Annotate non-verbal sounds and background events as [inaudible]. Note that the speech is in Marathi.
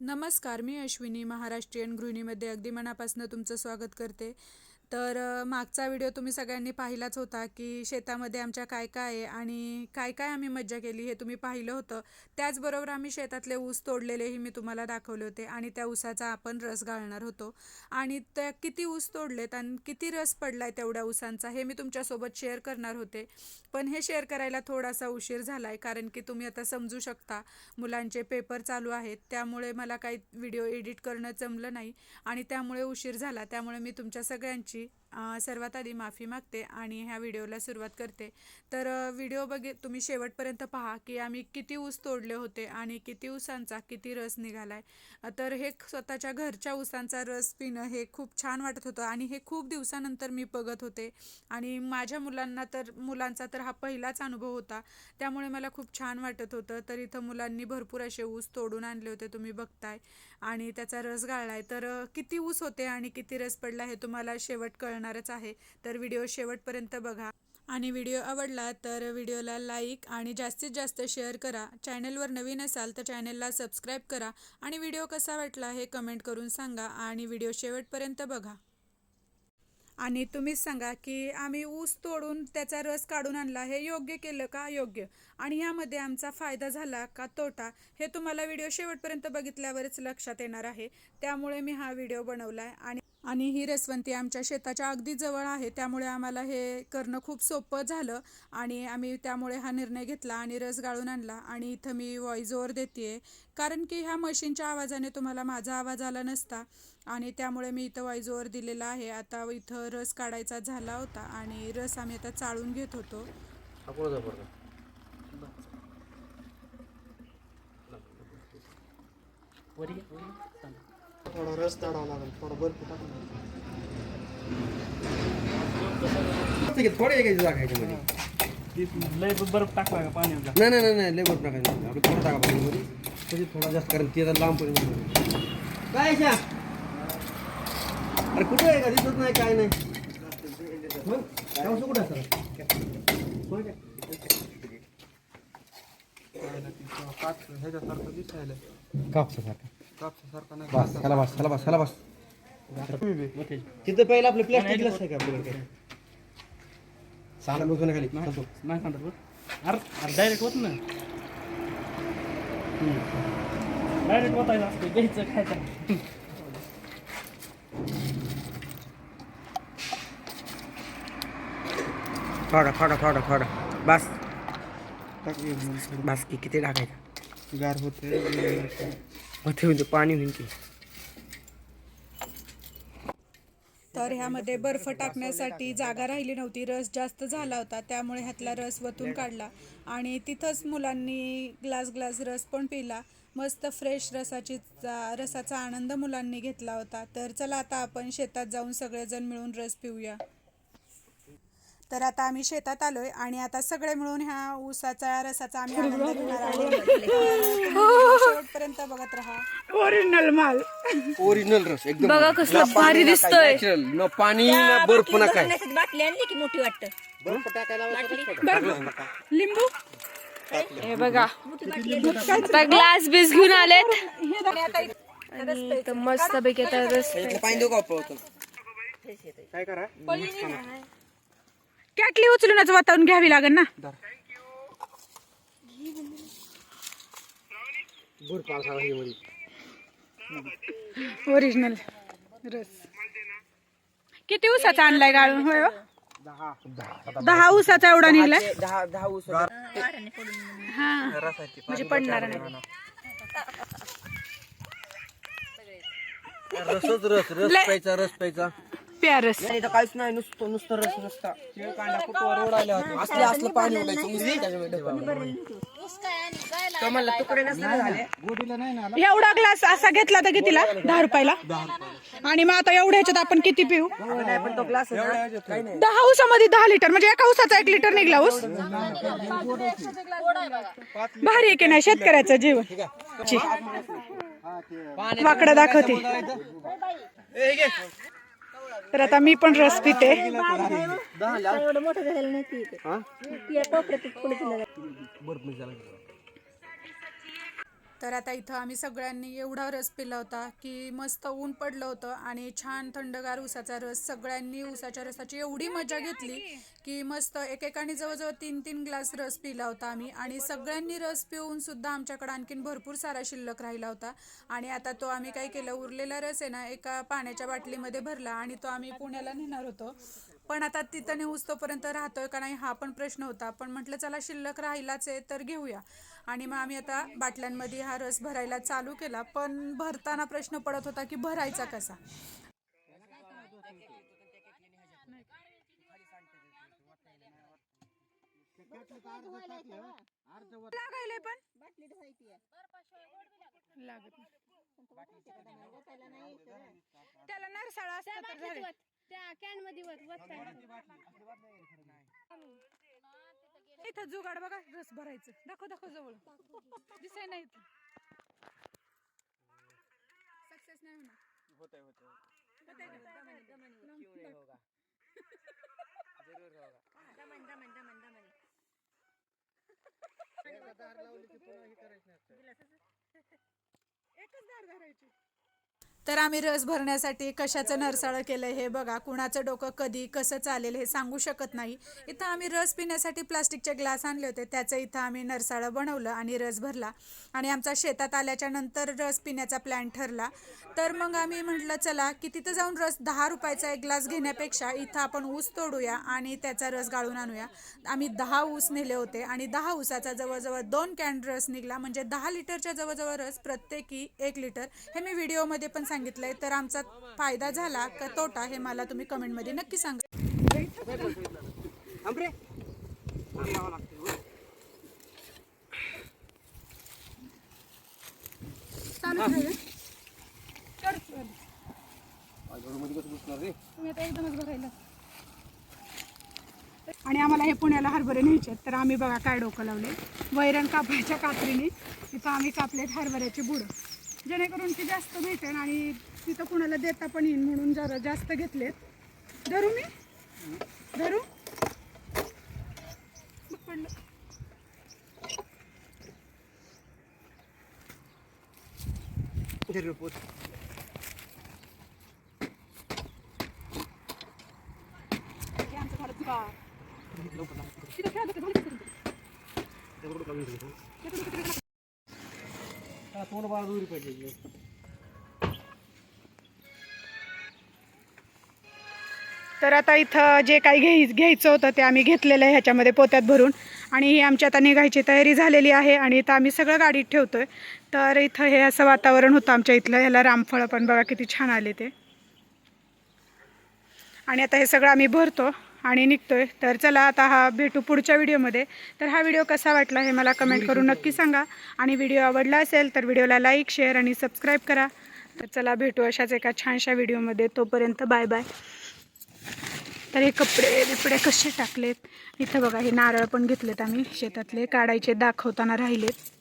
नमस्कार मी अश्विनी महाराष्ट्रीयन गृहिणीमध्ये अगदी मनापासून तुमचं स्वागत करते. तर मागचा व्हिडिओ तुम्ही सगळ्यांनी पाहिलाच होता की शेतामध्ये आमच्या काय काय आहे आणि काय काय आम्ही मज्जा केली हे तुम्ही पाहिलं होतं. त्याचबरोबर आम्ही शेतातले ऊस तोडलेलेही मी तुम्हाला दाखवले होते आणि त्या ऊसाचा आपण रस घालणार होतो. आणि त्या किती ऊस तोडलेत आणि किती रस पडला आहे तेवढ्या ऊसांचा हे मी तुमच्यासोबत शेअर करणार होते. पण हे शेअर करायला थोडासा उशीर झाला आहे कारण की तुम्ही आता समजू शकता मुलांचे पेपर चालू आहेत. त्यामुळे मला काही व्हिडिओ एडिट करणं जमलं नाही आणि त्यामुळे उशीर झाला. त्यामुळे मी तुमच्या सगळ्यांची খুশি सर्वात आधी माफी मागते आणि ह्या व्हिडिओला सुरुवात करते. तर व्हिडिओ बघे तुम्ही शेवटपर्यंत पहा की आम्ही किती ऊस तोडले होते आणि किती ऊसांचा किती रस निघालाय. आहे तर हे स्वतःच्या घरच्या ऊसांचा रस पिणं हे खूप छान वाटत होतं आणि हे खूप दिवसानंतर मी बघत होते. आणि माझ्या मुलांना तर मुलांचा तर हा पहिलाच अनुभव होता. त्यामुळे मला खूप छान वाटत होतं. तर इथं मुलांनी भरपूर असे ऊस तोडून आणले होते तुम्ही बघताय. आणि त्याचा रस गाळला आहे तर किती ऊस होते आणि किती रस पडला हे तुम्हाला शेवट कळ करणारच आहे. तर व्हिडिओ शेवटपर्यंत बघा. आणि व्हिडिओ आवडला तर व्हिडिओला लाईक आणि जास्तीत जास्त शेअर करा. चॅनेलवर नवीन असाल तर चॅनेलला सबस्क्राईब करा. आणि व्हिडिओ कसा वाटला हे कमेंट करून सांगा आणि व्हिडिओ शेवटपर्यंत बघा. आणि तुम्हीच सांगा की आम्ही ऊस तोडून त्याचा रस काढून आणला हे योग्य केलं का योग्य आणि यामध्ये आमचा फायदा झाला का तोटा हे तुम्हाला व्हिडिओ शेवटपर्यंत बघितल्यावरच लक्षात येणार आहे. त्यामुळे मी हा व्हिडिओ बनवला आहे आणि आणि ही रसवंती आमच्या शेताच्या अगदी जवळ आहे त्यामुळे आम्हाला हे करणं खूप सोपं झालं आणि आम्ही त्यामुळे हा निर्णय घेतला आणि रस गाळून आणला आणि इथं मी व्हॉइस ओव्हर देते कारण की ह्या मशीनच्या आवाजाने तुम्हाला माझा आवाज आला नसता आणि त्यामुळे मी इथं व्हॉइस ओव्हर दिलेला आहे. आता इथं रस काढायचा झाला होता आणि रस आम्ही आता चाळून घेत होतो. हा थोडा रस काढावा लागेल थोडा बर्फ टाकून थोडे जागा ह्याच्यामध्ये लय बर्फ टाकला का नाही नाही नाही नाही लय बरं टाकायचं आपण थोडं टाका पाण्यामध्ये. म्हणजे थोडा जास्त कारण ते जरा लांब पडेल काय शा अरे कुठे आहे का? दिसत नाही काय नाही. मग गावचं कुठं असतं कोण काय? ह्याच्यासारखं दिसायला. कापसासारखं. बस ह्याला बस ह्याला बस ह्याला बस तिथं पहिलं आपलं प्लॅस्टिक ग्लास आहे का आपल्याकडे काय सांगा खाली. नाही सांगतात बरं अरे डायरेक्ट होत ना डायरेक्ट होतायला असतं घ्यायचं खायचं थोडा थोडा थोडा थोडा बस. बस की किती टाकायचं गार होते. होते पाणी होईल की. तर ह्यामध्ये बर्फ टाकण्यासाठी जागा राहिली नव्हती रस जास्त झाला होता त्यामुळे ह्यातला रस वतून काढला. आणि तिथंच मुलांनी ग्लास ग्लास रस पण पिला. मस्त फ्रेश रसाची रसाचा आनंद मुलांनी घेतला होता. तर चला आता आपण शेतात जाऊन सगळेजण मिळून रस पिऊया. तर आता आम्ही शेतात आलोय आणि आता सगळे मिळून ह्या ऊसाचा रसाचा आम्ही आनंद [laughs] घेणार आहोत. तुम्ही शेवटपर्यंत बघत राहा. ओरिजिनल माल. ओरिजिनल रस एकदम बघा कसलं भारी दिसतोय. नॅचरल न पाणी ना बर्फ ना काय. बाटली आणली की मोठी वाटत? लिंबू? हे बघा. आता ग्लास बीस घेऊन आलेत. आणि इथं मस्त पैकी आता रस? काय करा? कॅटली उचलूनच वातावरून घ्यावी लागेल ना. ओरिजिनल रस. किती ऊसाचा आणलाय गाळून? होय हो? दहा. ऊसाचा एवढा निघलाय? हा. म्हणजे पडणार नाही. रसच रस रस प्यायचा रस प्यायचा. प्या रस नाही तर काहीच नाही नुसतं नुसतं रस रस्ता. असलं असलं पाणी नुसतं त्याच्यामध्ये ठेवावं. एवढा ग्लास असा घेतला तर कितीला? दहा रुपयाला? आणि मग आता एवढ्या ह्याच्यात आपण किती पिऊ? दहा ऊसामध्ये दहा लिटर. म्हणजे एका ऊसाचा एक लिटर निघला ऊस? भारी आहे की नाही शेतकऱ्याचं जीवन? ची. वाकडं दाखवते. तर आता मी पण रस पिते. एवढं मोठं झालेलं नाही तर आता इथं आम्ही सगळ्यांनी एवढा रस पिला होता की मस्त ऊन पडलं होतं आणि छान थंडगार ऊसाचा रस सगळ्यांनी ऊसाच्या रसाची एवढी मजा घेतली की मस्त एकेकाने जवळजवळ तीन तीन ग्लास रस पिला होता आम्ही. आणि सगळ्यांनी रस पिऊन सुद्धा आमच्याकडे आणखीन भरपूर सारा शिल्लक राहिला होता. आणि आता तो आम्ही काय केलं उरलेला रस आहे ना एका पाण्याच्या बाटलीमध्ये भरला आणि तो आम्ही पुण्याला नेणार होतो. पण आता तिथं नेऊस तोपर्यंत राहतोय का नाही हा पण प्रश्न होता. पण म्हटलं चला शिल्लक राहिलाच आहे तर घेऊया. आणि मग आम्ही आता बाटल्यांमध्ये हा रस भरायला चालू केला. पण भरताना प्रश्न पडत होता की भरायचा कसा? लागायले पण. लागत. त्याला नरसाळा असता तर कॅनमध्ये इथं जुगाड बघा रस भरायचं. दाखव दाखव जवळ. दिसाय नाही इथं? सक्सेस नाही होणार. दमन दमन दमन दमन एकच धार धरायची. तर आम्ही रस भरण्यासाठी कशाचं नरसाळं केलं हे बघा. कुणाचं डोकं कधी कसं चालेल हे सांगू शकत नाही. इथं आम्ही रस पिण्यासाठी प्लास्टिकचे ग्लास आणले होते. त्याचं इथं आम्ही नरसाळं बनवलं आणि रस भरला. आणि आमचा शेतात आल्याच्यानंतर रस पिण्याचा प्लॅन ठरला. तर मग आम्ही म्हटलं चला की तिथं जाऊन रस दहा रुपयाचा एक ग्लास घेण्यापेक्षा इथं आपण ऊस तोडूया आणि त्याचा रस गाळून आणूया. आम्ही दहा ऊस नेले होते आणि दहा ऊसाचा जवळजवळ दोन कॅन रस निघला. म्हणजे दहा लिटरच्या जवळजवळ रस प्रत्येकी एक लिटर. हे मी व्हिडिओमध्ये पण सांगितलंय तर आमचा फायदा झाला का तोटा हे मला तुम्ही कमेंटमध्ये नक्की सांगा. आणि आम्हाला हे पुण्याला हरभरे न्यायचे. तर आम्ही बघा काय डोकं लावले वैरण कापायच्या कात्रीने इथं आम्ही कापलेत हरभऱ्याची बुडं. जेणेकरून ती जास्त भेटेल आणि तिथं कुणाला देता पण येईल म्हणून जरा जास्त घेतलेत. धरू मी? धरू? पडलं तिथं खेळत होते? तोंड बाळा दुरी पाहिजे तर आता इथं जे काही घ्याय घ्यायचं होतं ते आम्ही घेतलेलं आहे ह्याच्यामध्ये पोत्यात भरून. आणि ही आमची आता निघायची तयारी झालेली आहे आणि इथं आम्ही सगळं गाडीत ठेवतोय. तर इथं हे असं वातावरण होतं आमच्या इथलं ह्याला रामफळं पण बघा किती छान आले ते. आणि आता हे सगळं आम्ही भरतो. आणि निघतोय. तर चला आता हा भेटू पुढच्या व्हिडिओमध्ये. तर हा व्हिडिओ कसा वाटला हे मला कमेंट करून नक्की सांगा. आणि व्हिडिओ आवडला असेल तर व्हिडिओला लाईक शेअर आणि सबस्क्राईब करा. तर चला भेटू अशाच एका छानशा व्हिडिओमध्ये. तोपर्यंत बाय बाय. तर हे कपडे बिपडे कसे टाकलेत? इथं बघा हे नारळ पण घेतलेत आम्ही शेतातले. काढायचे दाखवताना राहिलेत.